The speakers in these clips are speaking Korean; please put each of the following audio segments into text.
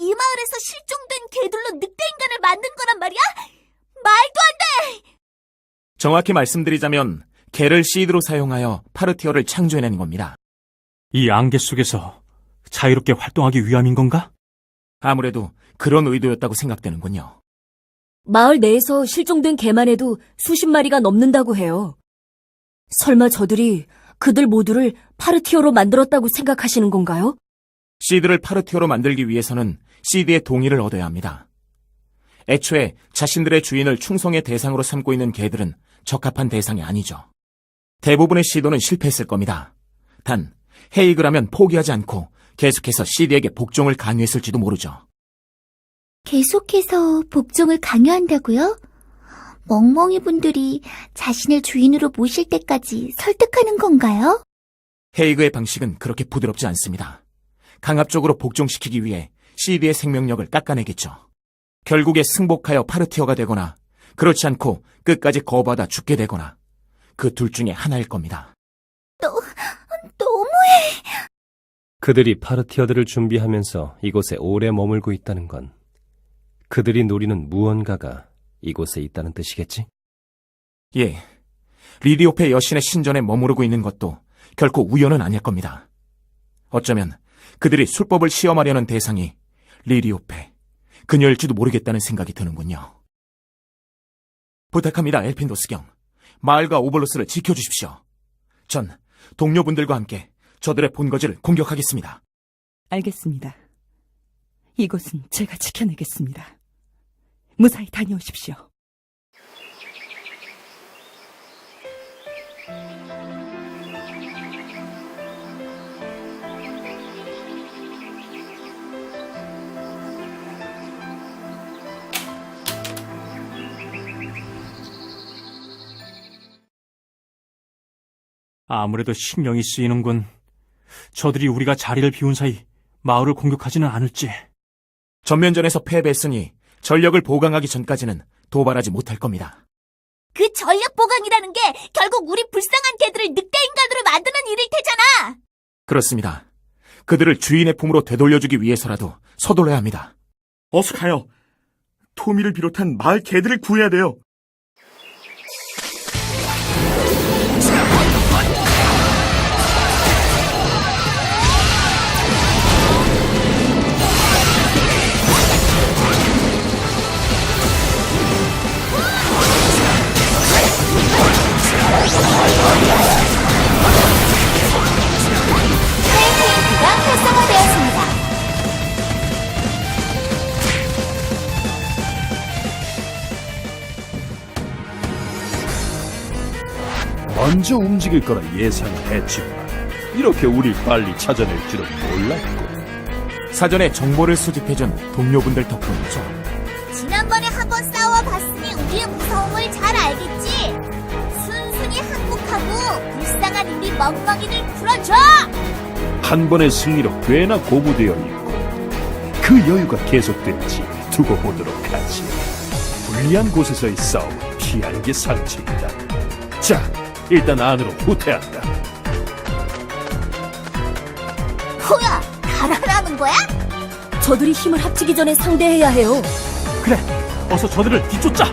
이 마을에서 실종된 개들로 늑대 인간을 만든 거란 말이야? 말도 안 돼! 정확히 말씀드리자면 개를 시드로 사용하여 파르티어를 창조해낸 겁니다. 이 안개 속에서 자유롭게 활동하기 위함인 건가? 아무래도 그런 의도였다고 생각되는군요. 마을 내에서 실종된 개만 해도 수십 마리가 넘는다고 해요. 설마 저들이 그들 모두를 파르티어로 만들었다고 생각하시는 건가요? 시드를 파르티어로 만들기 위해서는 시드의 동의를 얻어야 합니다. 애초에 자신들의 주인을 충성의 대상으로 삼고 있는 개들은 적합한 대상이 아니죠. 대부분의 시도는 실패했을 겁니다. 단, 헤이그라면 포기하지 않고 계속해서 시드에게 복종을 강요했을지도 모르죠. 계속해서 복종을 강요한다고요? 멍멍이 분들이 자신을 주인으로 모실 때까지 설득하는 건가요? 헤이그의 방식은 그렇게 부드럽지 않습니다. 강압적으로 복종시키기 위해 시드의 생명력을 깎아내겠죠. 결국에 승복하여 파르티어가 되거나 그렇지 않고 끝까지 거부하다 죽게 되거나 그 둘 중에 하나일 겁니다. 너무해! 그들이 파르티어들을 준비하면서 이곳에 오래 머물고 있다는 건 그들이 노리는 무언가가 이곳에 있다는 뜻이겠지? 예. 리디오페 여신의 신전에 머무르고 있는 것도 결코 우연은 아닐 겁니다. 어쩌면 그들이 술법을 시험하려는 대상이 리디오페, 그녀일지도 모르겠다는 생각이 드는군요. 부탁합니다, 엘핀도스경. 마을과 오벌로스를 지켜주십시오. 전 동료분들과 함께 저들의 본거지를 공격하겠습니다. 알겠습니다. 이곳은 제가 지켜내겠습니다. 무사히 다녀오십시오. 아무래도 신경이 쓰이는군. 저들이 우리가 자리를 비운 사이 마을을 공격하지는 않을지. 전면전에서 패배했으니 전력을 보강하기 전까지는 도발하지 못할 겁니다. 그 전력 보강이라는 게 결국 우리 불쌍한 개들을 늑대 인간으로 만드는 일일 테잖아! 그렇습니다. 그들을 주인의 품으로 되돌려주기 위해서라도 서둘러야 합니다. 어서 가요. 토미를 비롯한 마을 개들을 구해야 돼요. 먼저 움직일 거라 예상했지만 이렇게 우릴 빨리 찾아낼 줄은 몰랐고 사전에 정보를 수집해준 동료분들 덕분이죠. 지난번에 한번 싸워봤으니 우리의 무서움을 잘 알겠지? 순순히 항복하고 불쌍한 우리 멍멍이들 풀어줘! 한 번의 승리로 꽤나 고무되어 있고 그 여유가 계속될지 두고 보도록 하지 불리한 곳에서의 싸움 피하는 게 상책이다 자 일단 안으로 후퇴한다 뭐야, 달아나는 거야? 저들이 힘을 합치기 전에 상대해야 해요. 그래, 어서 저들을 뒤쫓자.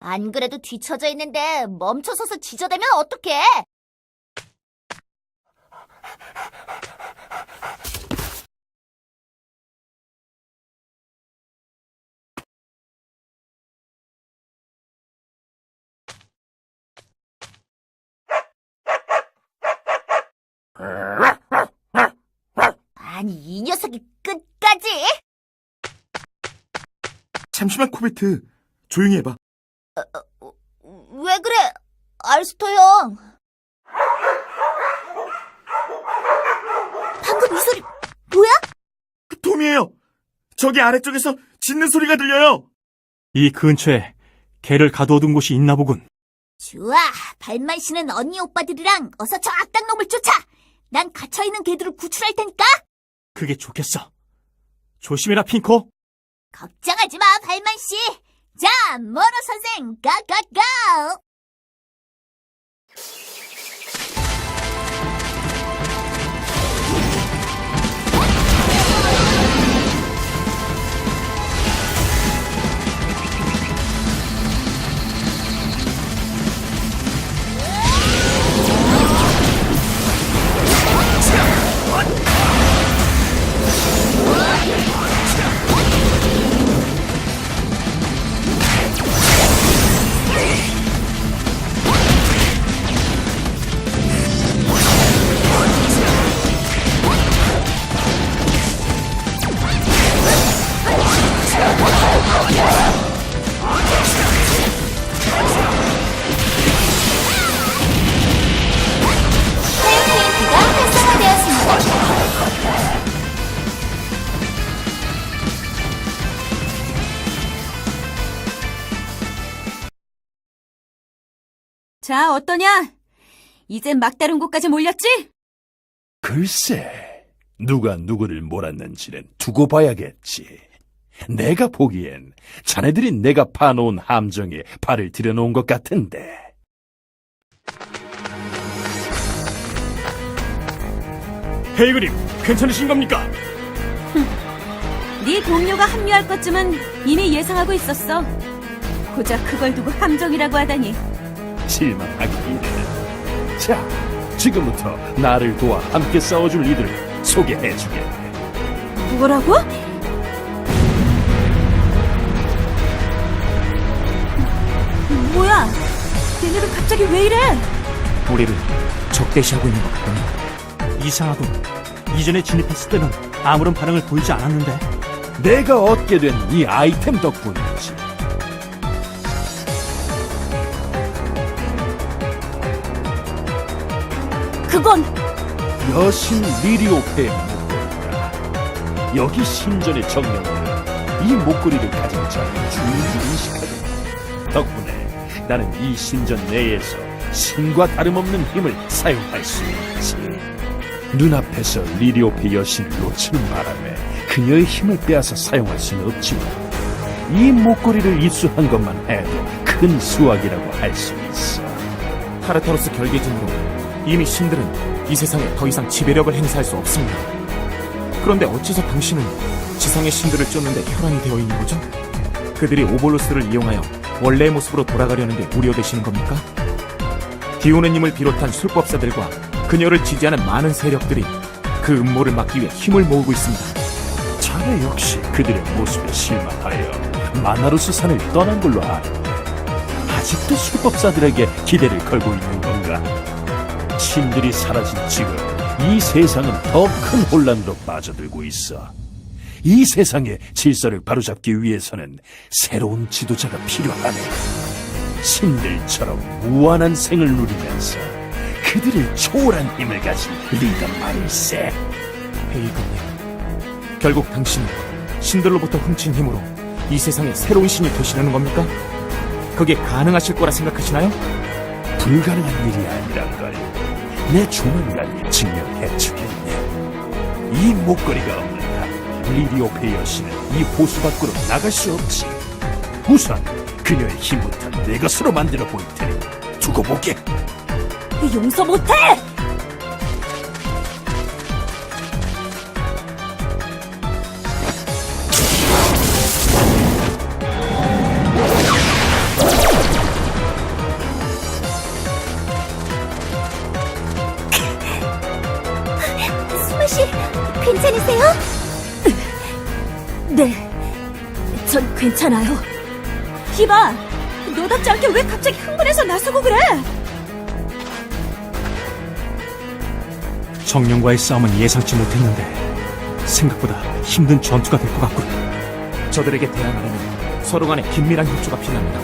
안 그래도 뒤쳐져 있는데 멈춰서서 지저대면 어떡해? 아니, 이 녀석이 끝까지! 잠시만, 코베트. 조용히 해봐. 왜 그래, 알스토 형? 방금 이 소리, 뭐야? 톰이에요. 저기 아래쪽에서 짖는 소리가 들려요. 이 근처에 개를 가두어둔 곳이 있나 보군. 좋아, 발만 씨는 언니 오빠들이랑 어서 저 악당 놈을 쫓아! 난 갇혀있는 개들을 구출할 테니까! 그게 좋겠어. 조심해라, 핑코. 걱정하지 마, 발만 씨! 자, 모로 선생, 가가가! 자, 어떠냐? 이젠 막다른 곳까지 몰렸지? 글쎄, 누가 누구를 몰았는지는 두고 봐야겠지. 내가 보기엔 자네들이 내가 파놓은 함정에 발을 들여놓은 것 같은데. 헤이그림, 괜찮으신 겁니까? 네 동료가 합류할 것쯤은 이미 예상하고 있었어. 고작 그걸 두고 함정이라고 하다니. 실망하기 이르는. 자, 지금부터 나를 도와 함께 싸워줄 이들을 소개해주겠네. 뭐라고? 뭐야? 얘네들 갑자기 왜 이래? 우리를 적대시하고 있는 것 같군요. 이상하군. 이전에 진입했을 때는 아무런 반응을 보이지 않았는데. 내가 얻게 된 이 아이템 덕분이지. 그건 여신 리리오페의 목걸이다. 여기 신전의 정령들은 이 목걸이를 가진 자를 주인으로 인식하고 덕분에 나는 이 신전 내에서 신과 다름없는 힘을 사용할 수 있지. 눈앞에서 리리오페 여신을 놓치는 바람에 그녀의 힘을 빼앗아 사용할 수는 없지만 이 목걸이를 입수한 것만 해도 큰 수확이라고 할 수 있어. 타르타로스 결계진으로 이미 신들은 이 세상에 더 이상 지배력을 행사할 수 없습니다. 그런데 어째서 당신은 지상의 신들을 쫓는데 혈안이 되어 있는 거죠? 그들이 오볼로스를 이용하여 원래의 모습으로 돌아가려는 게 우려되시는 겁니까? 디오네님을 비롯한 술법사들과 그녀를 지지하는 많은 세력들이 그 음모를 막기 위해 힘을 모으고 있습니다. 자네 역시 그들의 모습에 실망하여 마나루스 산을 떠난 걸로 아는데 아직도 술법사들에게 기대를 걸고 있는 건가? 신들이 사라진 지금 이 세상은 더 큰 혼란으로 빠져들고 있어. 이 세상의 질서를 바로잡기 위해서는 새로운 지도자가 필요하네. 신들처럼 무한한 생을 누리면서 그들을 초월한 힘을 가진 리더 말일세. 헤이건님, 결국 당신은 신들로부터 훔친 힘으로 이 세상의 새로운 신이 되시려는 겁니까? 그게 가능하실 거라 생각하시나요? 불가능한 일이 아니란 걸 내 조만간 증명해주겠네. 이 목걸이가 없는 한 리디오페 여신은 이 보수 밖으로 나갈 수 없지. 우선 그녀의 힘부터 내 것으로 만들어 볼 테니 두고 보게. 용서 못해! 괜찮아요. 히바, 너답지 않게 왜 갑자기 흥분해서 나서고 그래? 정령과의 싸움은 예상치 못했는데 생각보다 힘든 전투가 될 것 같군. 저들에게 대항하려면 서로 간에 긴밀한 협조가 필요합니다.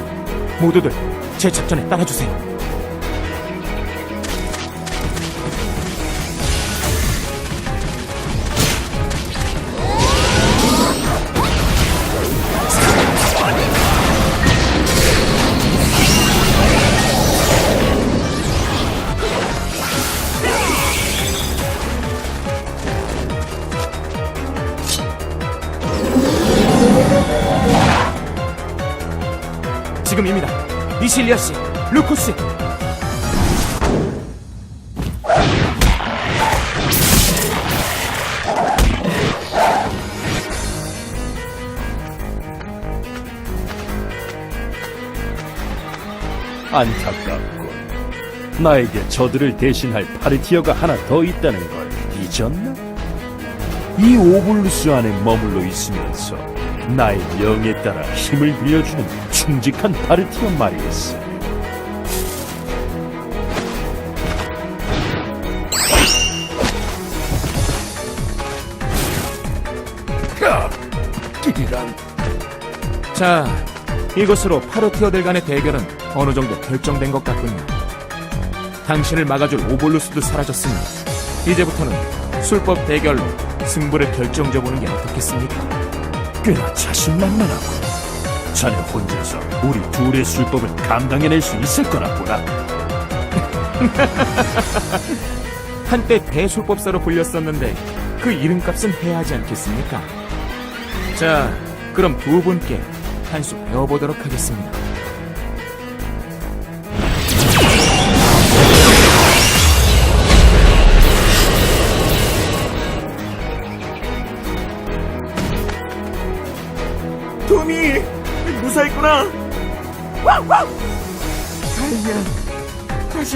모두들 제 작전에 따라주세요. 지금입니다. 이실리아 씨, 루쿠스. 안타깝군. 나에게 저들을 대신할 파르티어가 하나 더 있다는 걸 잊었나? 이 오블루스 안에 머물러 있으면서 나의 명에 따라 힘을 빌려주는 충직한. 아, 이란 자, 이것으로 파르티어들 간의 대결은 어느 정도 결정된 것 같군요. 당신을 막아줄 오볼루스도 사라졌으니 이제부터는 술법 대결로 승부를 결정져보는 게 어떻겠습니까? 꽤나 자신만만하고 자네 혼자서 우리 둘의 술법을 감당해낼 수 있을 거라 보라. 한때 대술법사로 불렸었는데 그 이름값은 해야 하지 않겠습니까? 자, 그럼 두 분께 한 수 배워보도록 하겠습니다.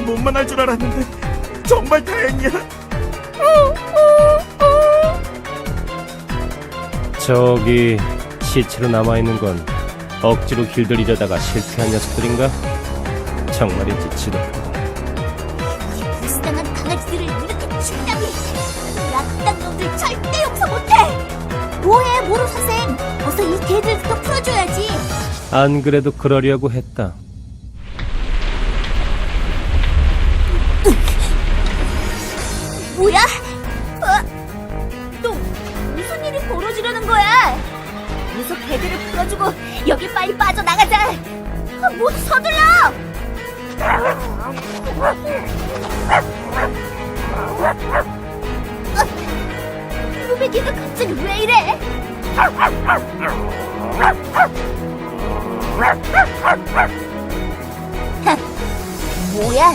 못 만날 줄 알았는데 정말 다행이야. 저기 시체로 남아있는 건 억지로 길들이려다가 실패한 녀석들인가? 정말인지 지독하고 불쌍한 강아지들을 이렇게 죽다니. 악당 놈들 절대 용서 못해. 뭐해, 모로 선생. 어서 이 개들부터 풀어줘야지. 안 그래도 그러려고 했다. 빠져나가자. 아, 모두 서둘러! 어, 놈의 개가 갑자기 왜 이래? 하, 뭐야?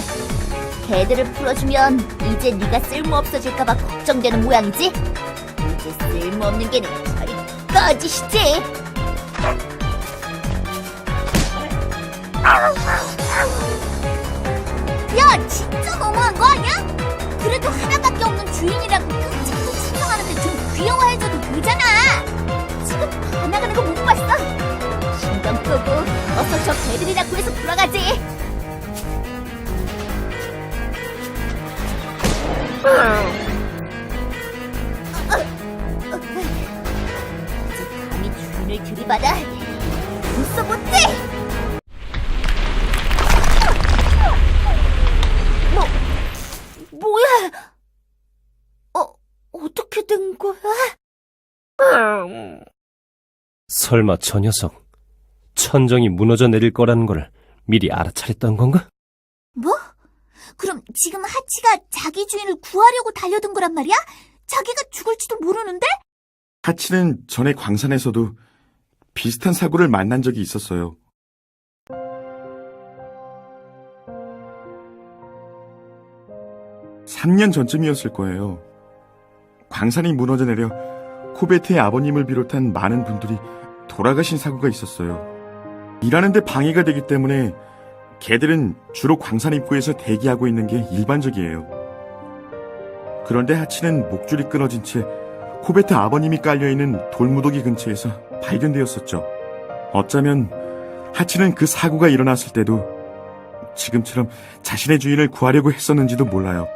개들을 풀어주면 이제 네가 쓸모 없어질까봐 걱정되는 모양이지? 이제 쓸모 없는 개는 저리 꺼지시지. 야, 진짜 너무한 거 아니야? 그래도 하나밖에 없는 주인이라고 끔찍도 칭송하는데 좀 귀여워해줘도 되잖아. 지금 반나가는 거 못 봤어? 신경 끄고 어서 저 개들이나 구해서 돌아가지. 이제 감히 주인을 들이받아 웃어 못해 설마 저 녀석 천정이 무너져 내릴 거라는 걸 미리 알아차렸던 건가? 뭐 그럼 지금 하치가 자기 주인을 구하려고 달려든 거란 말이야 자기가 죽을지도 모르는데 하치는 전에 광산에서도 비슷한 사고를 만난 적이 있었어요. 삼년 전쯤이었을 거예요. 광산이 무너져 내려 코베트의 아버님을 비롯한 많은 분들이 돌아가신 사고가 있었어요. 일하는데 방해가 되기 때문에 개들은 주로 광산 입구에서 대기하고 있는 게 일반적이에요. 그런데 하치는 목줄이 끊어진 채 코베트 아버님이 깔려있는 돌무더기 근처에서 발견되었었죠. 어쩌면 하치는 그 사고가 일어났을 때도 지금처럼 자신의 주인을 구하려고 했었는지도 몰라요.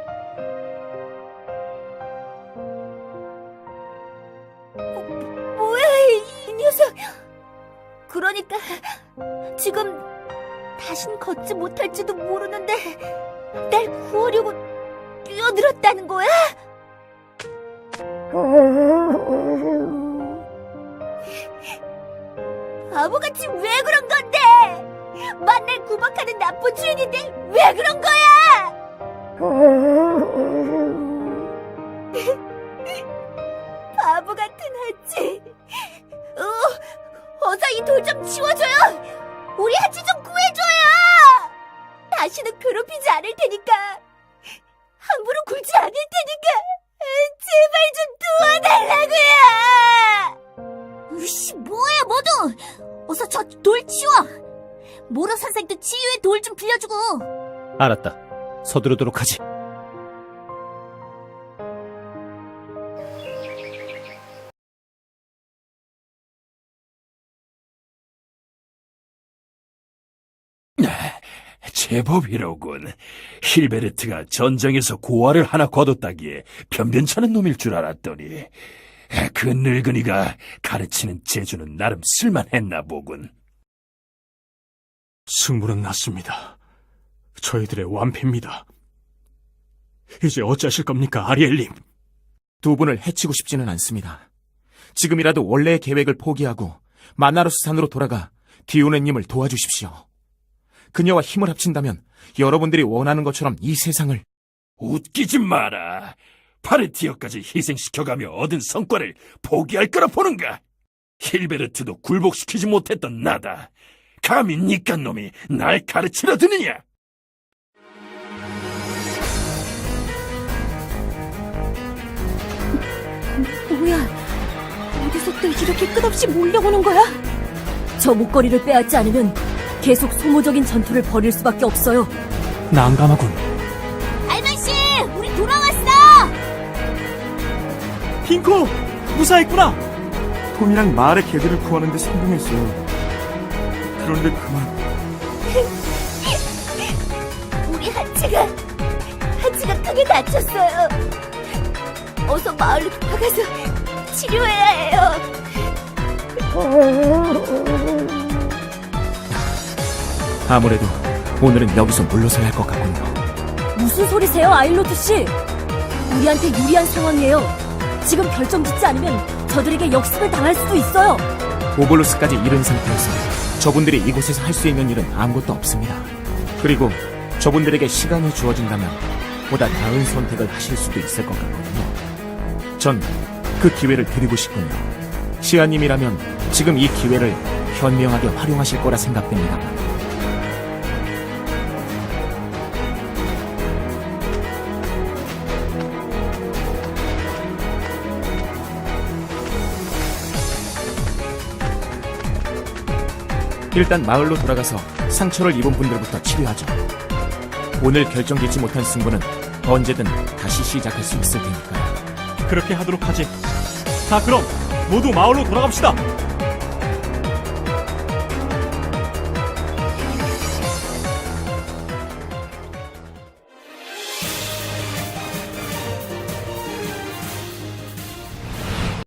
바보같이 왜 그런 건데? 만날 구박하는 나쁜 주인인데 왜 그런 거야? 바보 같은 하치. 어, 어서 이 돌 좀 치워줘요. 우리 하치 좀 구해줘요. 다시는 괴롭히지 않을 테니까. 함부로 굴지 않을 테니까. 제발 좀 도와달라고요. 으씨, 뭐야, 모두. 어서 저 돌 치워. 모로 선생도 치유의 돌 좀 빌려주고. 알았다. 서두르도록 하지. 제법이로군. 힐베르트가 전쟁에서 고아를 하나 거뒀다기에 변변찮은 놈일 줄 알았더니 그 늙은이가 가르치는 재주는 나름 쓸만했나 보군. 승부는 났습니다. 저희들의 완패입니다. 이제 어찌하실 겁니까, 아리엘님? 두 분을 해치고 싶지는 않습니다. 지금이라도 원래의 계획을 포기하고 마나로스 산으로 돌아가 디오네님을 도와주십시오. 그녀와 힘을 합친다면 여러분들이 원하는 것처럼 이 세상을 웃기지 마라. 파르티어까지 희생시켜가며 얻은 성과를 포기할 거라 보는가? 힐베르트도 굴복시키지 못했던 나다. 감히 니깐 놈이 날 가르치려 드느냐? 뭐야? 어디서 또 이렇게 끝없이 몰려오는 거야? 저 목걸이를 빼앗지 않으면 계속 소모적인 전투를 벌일 수밖에 없어요. 난감하군. 알만 씨, 우리 돌아왔어. 핑코! 무사했구나! 톰이랑 마을의 개들을 구하는 데 성공했어요. 그런데 그만 우리 하치가 하치가 크게 다쳤어요. 어서 마을로 돌아가서 치료해야 해요. 아무래도 오늘은 여기서 물러서야 할 것 같군요. 무슨 소리세요, 아일로드 씨? 우리한테 유리한 상황이에요. 지금 결정 짓지 않으면 저들에게 역습을 당할 수도 있어요. 오볼로스까지 잃은 상태에서 저분들이 이곳에서 할 수 있는 일은 아무것도 없습니다. 그리고 저분들에게 시간이 주어진다면 보다 나은 선택을 하실 수도 있을 것 같거든요. 전 그 기회를 드리고 싶군요. 시아님이라면 지금 이 기회를 현명하게 활용하실 거라 생각됩니다. 일단 마을로 돌아가서 상처를 입은 분들부터 치료하죠. 오늘 결정 짓지 못한 승부는 언제든 다시 시작할 수 있을 테니까요. 그렇게 하도록 하지. 자, 그럼 모두 마을로 돌아갑시다.